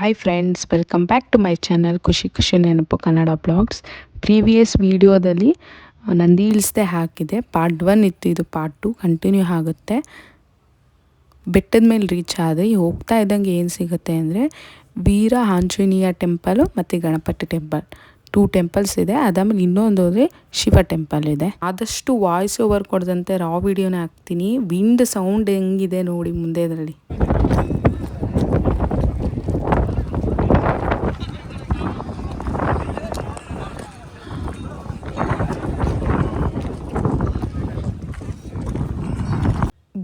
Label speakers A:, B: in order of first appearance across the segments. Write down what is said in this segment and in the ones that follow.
A: Hi friends welcome back to my channel ಖುಷಿ ಖುಷಿ ನೆನಪು ಕನ್ನಡ ಬ್ಲಾಗ್ಸ್ ಪ್ರೀವಿಯಸ್ ವೀಡಿಯೋದಲ್ಲಿ ನಂದಿ ಇಳಿಸ್ದೆ ಹಾಕಿದೆ. ಪಾರ್ಟ್ ಒನ್ ಇತ್ತು, ಇದು ಪಾರ್ಟ್ ಟು ಕಂಟಿನ್ಯೂ ಆಗುತ್ತೆ. ಬೆಟ್ಟದ ಮೇಲೆ ರೀಚ್ ಆದರೆ ಹೋಗ್ತಾ ಇದ್ದಂಗೆ ಏನು ಸಿಗುತ್ತೆ ಅಂದರೆ, ವೀರ ಆಂಜನೇಯ ಟೆಂಪಲು ಮತ್ತು ಗಣಪತಿ ಟೆಂಪಲ್ ಟೂ ಟೆಂಪಲ್ಸ್ ಇದೆ. ಅದಾದ್ಮೇಲೆ ಇನ್ನೊಂದು ಹೋದರೆ ಶಿವ ಟೆಂಪಲ್ ಇದೆ. ಆದಷ್ಟು ವಾಯ್ಸ್ ಓವರ್ ಕೊಡದಂತೆ ರಾ ವಿಡಿಯೋನ ಹಾಕ್ತೀನಿ. ವಿಂಡ್ ಸೌಂಡ್ ಹೆಂಗಿದೆ ನೋಡಿ ಮುಂದೆ ಇದರಲ್ಲಿ.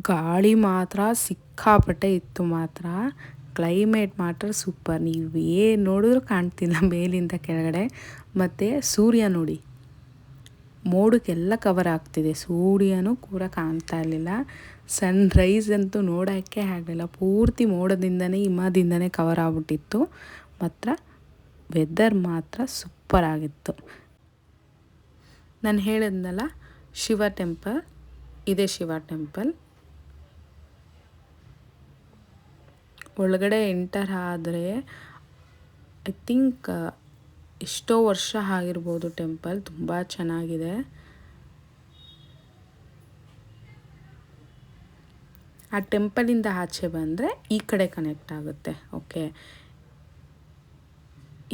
A: ಗಾಳಿ ಮಾತ್ರ ಸಿಕ್ಕಾಪಟ್ಟೆ ಇತ್ತು ಮಾತ್ರ. ಕ್ಲೈಮೇಟ್ ಮಾತ್ರ ಸೂಪರ್ ನೀವು ಏನು ನೋಡಿದ್ರು ಕಾಣ್ತಿಲ್ಲ ಮೇಲಿಂದ ಕೆಳಗಡೆ. ಮತ್ತು ಸೂರ್ಯ ನೋಡಿ. ಮೋಡಕ್ಕೆಲ್ಲ ಕವರ್ ಆಗ್ತಿದೆ. ಸೂರ್ಯನೂ ಕೂಡ ಕಾಣ್ತಾ ಇರಲಿಲ್ಲ. ಸನ್ ರೈಸ್ ಅಂತೂ ನೋಡೋಕ್ಕೆ ಆಗಲಿಲ್ಲ. ಪೂರ್ತಿ ಮೋಡದಿಂದನೇ, ಹಿಮದಿಂದನೇ ಕವರ್ ಆಗ್ಬಿಟ್ಟಿತ್ತು. ಮಾತ್ರ ವೆದರ್ ಮಾತ್ರ ಸೂಪರ್ ಆಗಿತ್ತು. ನಾನು ಹೇಳಿದ್ನಲ್ಲ, ಶಿವ ಟೆಂಪಲ್ ಇದೇ ಶಿವ ಟೆಂಪಲ್ ಒಳಗಡೆ ಎಂಟರ್ ಆದರೆ ಐ ಥಿಂಕ್ ಎಷ್ಟೋ ವರ್ಷ ಆಗಿರ್ಬೋದು ಟೆಂಪಲ್, ತುಂಬ ಚೆನ್ನಾಗಿದೆ. ಆ ಟೆಂಪಲಿಂದ ಆಚೆ ಬಂದರೆ ಈ ಕಡೆ ಕನೆಕ್ಟ್ ಆಗುತ್ತೆ ಓಕೆ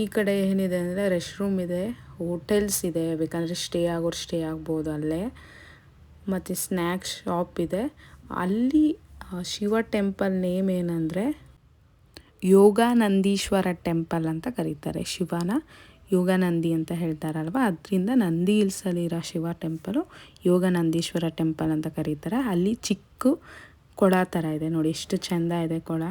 A: ಈ ಕಡೆ ಏನಿದೆ ಅಂದರೆ ರೆಸ್ಟ್ ರೂಮ್ ಇದೆ ಹೋಟೆಲ್ಸ್ ಇದೆ, ಬೇಕಂದರೆ ಸ್ಟೇ ಆಗೋರು ಸ್ಟೇ ಆಗ್ಬೋದು ಅಲ್ಲೇ. ಮತ್ತು ಸ್ನ್ಯಾಕ್ಸ್ ಶಾಪ್ ಇದೆ. ಅಲ್ಲಿ ಶಿವ ಟೆಂಪಲ್ ನೇಮ್ ಏನಂದರೆ ಯೋಗಾನಂದೀಶ್ವರ ಟೆಂಪಲ್ ಅಂತ ಕರೀತಾರೆ ಶಿವನ. ಯೋಗಾನಂದಿ ಅಂತ ಹೇಳ್ತಾರಲ್ವ? ಅದರಿಂದ ನಂದಿ ಹಿಲ್ಸಲ್ಲಿರೋ ಶಿವ ಟೆಂಪಲು ಯೋಗಾನಂದೀಶ್ವರ ಟೆಂಪಲ್ ಅಂತ ಕರೀತಾರೆ. ಅಲ್ಲಿ ಚಿಕ್ಕ ಕೊಳ ಥರ ಇದೆ ನೋಡಿ, ಎಷ್ಟು ಚೆಂದ ಇದೆ ಕೊಳ.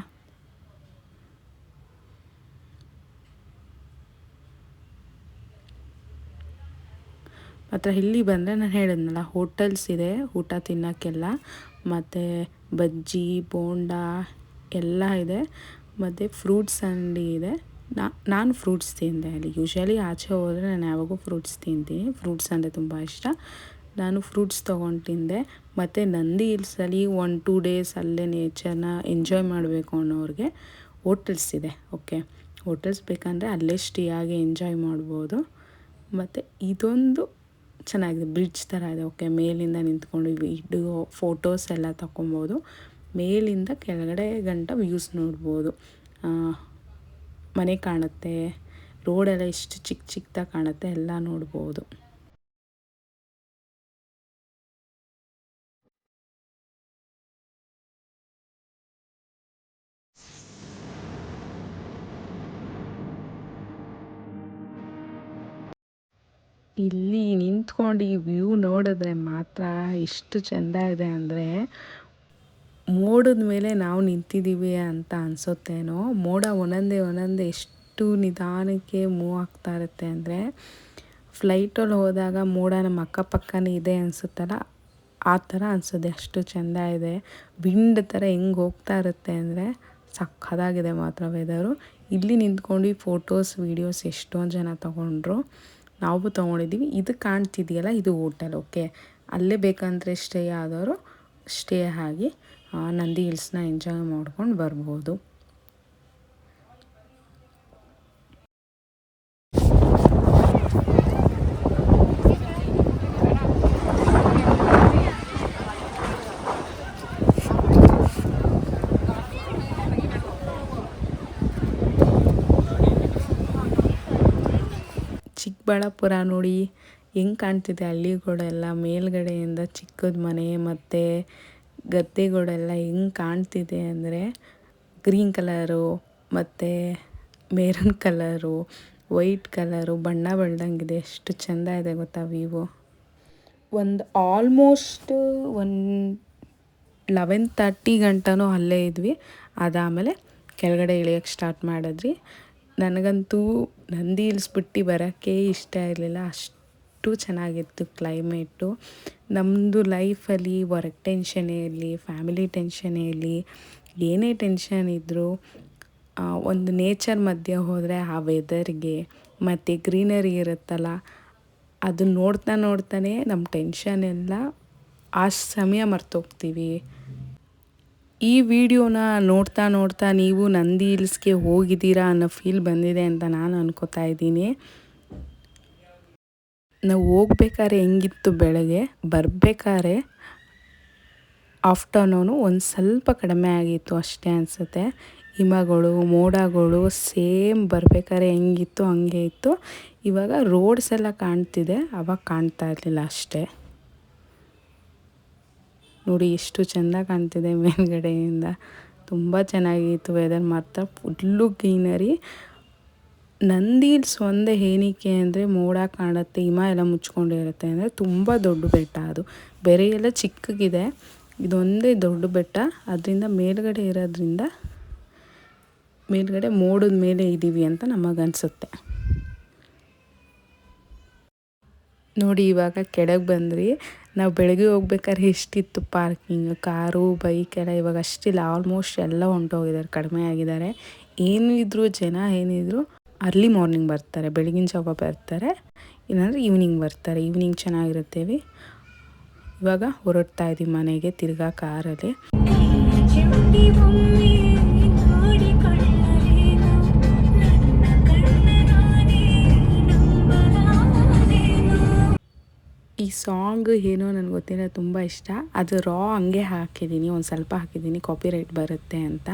A: ಮಾತ್ರ ಇಲ್ಲಿ ಬಂದರೆ ನಾನು ಹೇಳಿದ್ನಲ್ಲ, ಹೋಟೆಲ್ಸ್ ಇದೆ, ಊಟ ತಿನ್ನೋಕ್ಕೆಲ್ಲ, ಮತ್ತು ಬಜ್ಜಿ, ಬೋಂಡ ಎಲ್ಲ ಇದೆ. ಮತ್ತು ಫ್ರೂಟ್ಸ್ ಅಂಗಡಿ ಇದೆ. ನಾ, ನಾನು ಫ್ರೂಟ್ಸ್ ತಿಂದೆ ಅಲ್ಲಿ. ಯೂಶ್ವಲಿ ಆಚೆ ಹೋದರೆ ನಾನು ಯಾವಾಗೂ ಫ್ರೂಟ್ಸ್ ತಿಂತೀನಿ. ಫ್ರೂಟ್ಸ್ ಅಂದರೆ ತುಂಬ ಇಷ್ಟ. ನಾನು ಫ್ರೂಟ್ಸ್ ತೊಗೊಂಡು ತಿಂದೆ. ಮತ್ತು ನಂದಿ ಹಿಲ್ಸಲ್ಲಿ ಒನ್ ಟೂ ಡೇಸ್ ಅಲ್ಲೇ ನೇಚರ್ನ ಎಂಜಾಯ್ ಮಾಡಬೇಕು ಅನ್ನೋರಿಗೆ ಹೋಟೆಲ್ಸ್ ಇದೆ ಓಕೆ ಹೋಟೆಲ್ಸ್ ಬೇಕಂದರೆ ಅಲ್ಲೇ ಸ್ಟೇ ಎಂಜಾಯ್ ಮಾಡ್ಬೋದು. ಮತ್ತು ಇದೊಂದು ಚೆನ್ನಾಗಿದೆ. ಬ್ರಿಡ್ಜ್ ಥರ ಇದೆ ಓಕೆ ಮೇಲಿಂದ ನಿಂತ್ಕೊಂಡು ಇದು ಫೋಟೋಸ್ ಎಲ್ಲ ತಗೊಬೋದು ಮೇಲಿಂದ ಕೆಳಗಡೆ ಗಂಟ ವ್ಯೂಸ್ ನೋಡ್ಬೋದು. ಮನೆ ಕಾಣುತ್ತೆ ರೋಡೆಲ್ಲ ಎಷ್ಟು ಚಿಕ್ಕ ಚಿಕ್ಕದಾಗಿ ಕಾಣುತ್ತೆ, ಎಲ್ಲ ನೋಡ್ಬೋದು. ಇಲ್ಲಿ ನಿಂತ್ಕೊಂಡು ಈ ವ್ಯೂ ನೋಡಿದ್ರೆ ಮಾತ್ರ ಎಷ್ಟು ಚೆಂದ ಇದೆ ಅಂದರೆ ಮೋಡದ ಮೇಲೆ ನಾವು ನಿಂತಿದ್ದೀವಿ ಅಂತ ಅನಿಸುತ್ತೇನೋ? ಮೋಡ ಒಂದೊಂದೇ ಒಂದೊಂದೇ ಎಷ್ಟು ನಿಧಾನಕ್ಕೆ ಮೂವ್ ಆಗ್ತಾ ಇರುತ್ತೆ ಅಂದರೆ ಫ್ಲೈಟಲ್ಲಿ ಹೋದಾಗ ಮೋಡ ನಮ್ಮ ಅಕ್ಕಪಕ್ಕನೇ ಇದೆ ಅನಿಸುತ್ತಲ್ಲ? ಆ ಥರ ಅನಿಸುತ್ತೆ, ಅಷ್ಟು ಚೆಂದ ಇದೆ. ವಿಂಡ್ ಥರ ಹೆಂಗೆ ಹೋಗ್ತಾ ಇರುತ್ತೆ ಅಂದರೆ ಸಕ್ಕದಾಗಿದೆ ಮಾತ್ರ ವೆದರು ಇಲ್ಲಿ ನಿಂತ್ಕೊಂಡು ಫೋಟೋಸ್ ವೀಡಿಯೋಸ್ ಎಷ್ಟೊಂದು ಜನ ತೊಗೊಂಡ್ರು. ನಾವು ತೊಗೊಂಡಿದ್ದೀವಿ. ಇದು ಕಾಣ್ತಿದೆಯಲ್ಲ, ಇದು ಹೋಟೆಲ್ ಓಕೆ ಅಲ್ಲೇ ಬೇಕಂದರೆ ಸ್ಟೇ ಆದವರು ಸ್ಟೇ ಆಗಿ ನಂದಿ ಹಿಲ್ಸ್ನ ಎಂಜಾಯ್ ಮಾಡ್ಕೊಂಡು ಬರ್ಬೋದು. ಚಿಕ್ಕಬಳ್ಳಾಪುರ ನೋಡಿ ಹೆಂಗೆ ಕಾಣ್ತಿದೆ ಹಳ್ಳಿಗಳೆಲ್ಲ ಮೇಲ್ಗಡೆಯಿಂದ ಚಿಕ್ಕದ ಮನೆ ಮತ್ತು ಗದ್ದೆಗಳೆಲ್ಲ ಹೆಂಗೆ ಕಾಣ್ತಿದೆ ಅಂದರೆ ಗ್ರೀನ್ ಕಲರು ಮತ್ತು ಮೆರೂನ್ ಕಲರು, ವೈಟ್ ಕಲರು, ಬಣ್ಣ ಬಳ್ದಂಗಿದೆ. ಎಷ್ಟು ಚೆಂದ ಇದೆ ಗೊತ್ತಾ ವ್ಯೂವು ಒಂದು ಆಲ್ಮೋಸ್ಟ್ ಒಂದು ಲೆವೆನ್ ತರ್ಟಿ ಗಂಟನೂ ಅಲ್ಲೇ ಇದ್ವಿ. ಅದಾದಮೇಲೆ ಕೆಳಗಡೆ ಇಳಿಯೋಕ್ಕೆ ಸ್ಟಾರ್ಟ್ ಮಾಡಿದ್ರಿ ನನಗಂತೂ ನಂದಿ ಇಳಿಸ್ಬಿಟ್ಟು ಬಿಟ್ಟು ಬರೋಕ್ಕೆ ಇಷ್ಟ ಇರಲಿಲ್ಲ. ಅಷ್ಟು ಚೆನ್ನಾಗಿತ್ತು ಕ್ಲೈಮೇಟು ನಮ್ಮದು ಲೈಫಲ್ಲಿ ವರ್ಕ್ ಟೆನ್ಷನ್ನೇ ಇರಲಿ ಫ್ಯಾಮಿಲಿ ಟೆನ್ಷನ್ನೇ ಇರಲಿ, ಏನೇ ಟೆನ್ಷನ್ ಇದ್ದರೂ ಒಂದು ನೇಚರ್ ಮಧ್ಯೆ ಹೋದರೆ ಆ ವೆದರ್ಗೆ ಮತ್ತು ಗ್ರೀನರಿ ಇರುತ್ತಲ್ಲ, ಅದು ನೋಡ್ತಾ ನೋಡ್ತಾನೆ ನಮ್ಮ ಟೆನ್ಷನ್ ಎಲ್ಲ ಆ ಸಮಯ ಮರ್ತೋಗ್ತೀವಿ. ಈ ವಿಡಿಯೋನ ನೋಡ್ತಾ ನೋಡ್ತಾ ನೀವು ನಂದಿ ಹಿಲ್ಸ್ಗೆ ಹೋಗಿದ್ದೀರಾ ಅನ್ನೋ ಫೀಲ್ ಬಂದಿದೆ ಅಂತ ನಾನು ಅನ್ಕೋತಾ ಇದ್ದೀನಿ. ನಾವು ಹೋಗ್ಬೇಕಾದ್ರೆ ಹೆಂಗಿತ್ತು ಬೆಳಗ್ಗೆ? ಬರಬೇಕಾದ್ರೆ ಆಫ್ಟರ್ನೂನು ಒಂದು ಸ್ವಲ್ಪ ಕಡಿಮೆ ಆಗಿತ್ತು ಅಷ್ಟೇ ಅನಿಸುತ್ತೆ. ಹಿಮಗಳು, ಮೋಡಗಳು ಸೇಮ್ ಬರಬೇಕಾದ್ರೆ ಹೆಂಗಿತ್ತು, ಹಂಗೆ ಇತ್ತು. ಇವಾಗ ರೋಡ್ಸ್ ಎಲ್ಲ ಕಾಣ್ತಿದೆ, ಅವಾಗ ಕಾಣ್ತಾ ಇರಲಿಲ್ಲ ಅಷ್ಟೇ. ನೋಡಿ ಎಷ್ಟು ಚೆಂದ ಕಾಣ್ತಿದೆ ಮೇಲ್ಗಡೆಯಿಂದ. ತುಂಬ ಚೆನ್ನಾಗಿತ್ತು ವೆದರ್ ಮಾತ್ರ ಫುಲ್ಲು ಗ್ರೀನರಿ ನಂದಿಲ್ಸ್ ಒಂದೇ ಏನಕ್ಕೆ ಅಂದರೆ ಮೋಡ ಕಾಣುತ್ತೆ, ಹಿಮ ಎಲ್ಲ ಮುಚ್ಕೊಂಡಿರುತ್ತೆ ಅಂದರೆ ತುಂಬ ದೊಡ್ಡ ಬೆಟ್ಟ ಅದು. ಬೆರೆ ಎಲ್ಲ ಚಿಕ್ಕಗಿದೆ. ಇದೊಂದೇ ದೊಡ್ಡ ಬೆಟ್ಟ. ಅದರಿಂದ ಮೇಲ್ಗಡೆ ಇರೋದ್ರಿಂದ ಮೇಲ್ಗಡೆ ಮೋಡದ ಮೇಲೆ ಇದ್ದೀವಿ ಅಂತ ನಮಗನ್ಸುತ್ತೆ ನೋಡಿ ಇವಾಗ ಕೆಳಗೆ ಬಂದ್ರಿ ನಾವು ಬೆಳಗ್ಗೆ ಹೋಗ್ಬೇಕಾದ್ರೆ ಎಷ್ಟಿತ್ತು ಪಾರ್ಕಿಂಗ್? ಕಾರು, ಬೈಕ್ ಎಲ್ಲ ಇವಾಗ ಅಷ್ಟಿಲ್ಲ. ಆಲ್ಮೋಸ್ಟ್ ಎಲ್ಲ ಹೊಂಟೋಗಿದ್ದಾರೆ, ಕಡಿಮೆ ಆಗಿದ್ದಾರೆ. ಏನು ಇದ್ದರೂ ಜನ ಏನಿದ್ರು ಅರ್ಲಿ ಮಾರ್ನಿಂಗ್ ಬರ್ತಾರೆ, ಬೆಳಗಿನ ಜಾವ ಬರ್ತಾರೆ, ಇಲ್ಲಾಂದರೆ ಈವ್ನಿಂಗ್ ಬರ್ತಾರೆ. ಈವ್ನಿಂಗ್ ಚೆನ್ನಾಗಿರುತ್ತೇವೆ. ಇವಾಗ ಹೊರಡ್ತಾ ಇದ್ದೀವಿ ಮನೆಗೆ, ತಿರ್ಗಾ ಕಾರಲ್ಲಿ. ಈ ಸಾಂಗ್ ಏನೋ ನನಗೆ ಗೊತ್ತಿಲ್ಲ, ತುಂಬ ಇಷ್ಟ. ಅದು ರಾ ಹಂಗೆ ಹಾಕಿದ್ದೀನಿ, ಒಂದು ಸ್ವಲ್ಪ ಹಾಕಿದ್ದೀನಿ ಕಾಪಿ ರೈಟ್ ಬರುತ್ತೆ ಅಂತ.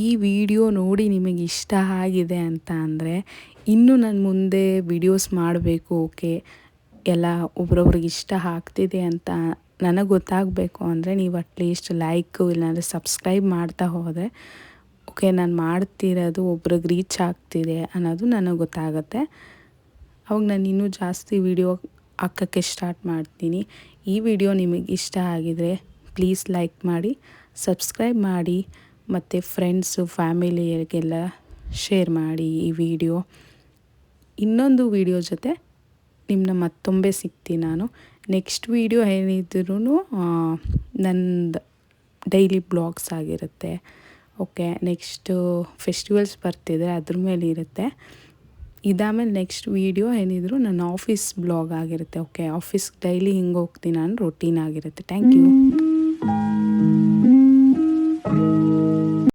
A: ಈ ವಿಡಿಯೋ ನೋಡಿ ನಿಮಗೆ ಇಷ್ಟ ಆಗಿದೆ ಅಂತ ಅಂದರೆ ಇನ್ನೂ ನಾನು ಮುಂದೆ ವಿಡಿಯೋಸ್ ಮಾಡಬೇಕು, ಓಕೆ? ಎಲ್ಲ ಒಬ್ರೊಬ್ರಿಗೆ ಇಷ್ಟ ಆಗ್ತಿದೆ ಅಂತ ನನಗೆ ಗೊತ್ತಾಗಬೇಕು ಅಂದರೆ ನೀವು ಅಟ್ಲೀಸ್ಟ್ ಲೈಕು ಇಲ್ಲಾಂದರೆ ಸಬ್ಸ್ಕ್ರೈಬ್ ಮಾಡ್ತಾ ಹೋದರೆ, ಓಕೆ? ನಾನು ಮಾಡ್ತಿರೋದು ಒಬ್ರಿಗೆ ರೀಚ್ ಆಗ್ತಿದೆ ಅನ್ನೋದು ನನಗೆ ಗೊತ್ತಾಗುತ್ತೆ. ಅವಾಗ ನಾನು ಇನ್ನೂ ಜಾಸ್ತಿ ವಿಡಿಯೋ ಹಾಕೋಕ್ಕೆ ಸ್ಟಾರ್ಟ್ ಮಾಡ್ತೀನಿ. ಈ ವಿಡಿಯೋ ನಿಮಗೆ ಇಷ್ಟ ಆಗಿದರೆ ಪ್ಲೀಸ್ ಲೈಕ್ ಮಾಡಿ ಸಬ್ಸ್ಕ್ರೈಬ್ ಮಾಡಿ. ಮತ್ತು ಫ್ರೆಂಡ್ಸು ಫ್ಯಾಮಿಲಿಯರಿಗೆಲ್ಲ ಶೇರ್ ಮಾಡಿ ಈ ವಿಡಿಯೋ ಇನ್ನೊಂದು ವಿಡಿಯೋ ಜೊತೆ ನಿಮ್ಮನ್ನ ಮತ್ತೊಮ್ಮೆ ಸಿಗ್ತೀನಿ ನಾನು. ನೆಕ್ಸ್ಟ್ ವೀಡಿಯೋ ಏನಿದ್ರೂ ನಂದು ಡೈಲಿ ಬ್ಲಾಗ್ಸ್ ಆಗಿರುತ್ತೆ. ಓಕೆ ನೆಕ್ಸ್ಟು ಫೆಸ್ಟಿವಲ್ಸ್ ಬರ್ತಿದೆ ಅದ್ರ ಮೇಲೆ ಇರುತ್ತೆ. ಇದಾಮೇಲೆ ನೆಕ್ಸ್ಟ್ ವೀಡಿಯೋ ಏನಿದ್ರು ನನ್ನ ಆಫೀಸ್ ಬ್ಲಾಗ್ ಆಗಿರುತ್ತೆ. ಓಕೆ ಆಫೀಸ್ ಡೈಲಿ ಹಿಂಗೆ ಹೋಗ್ತೀನಿ ನಾನು ರೊಟೀನ್ ಆಗಿರುತ್ತೆ. Thank you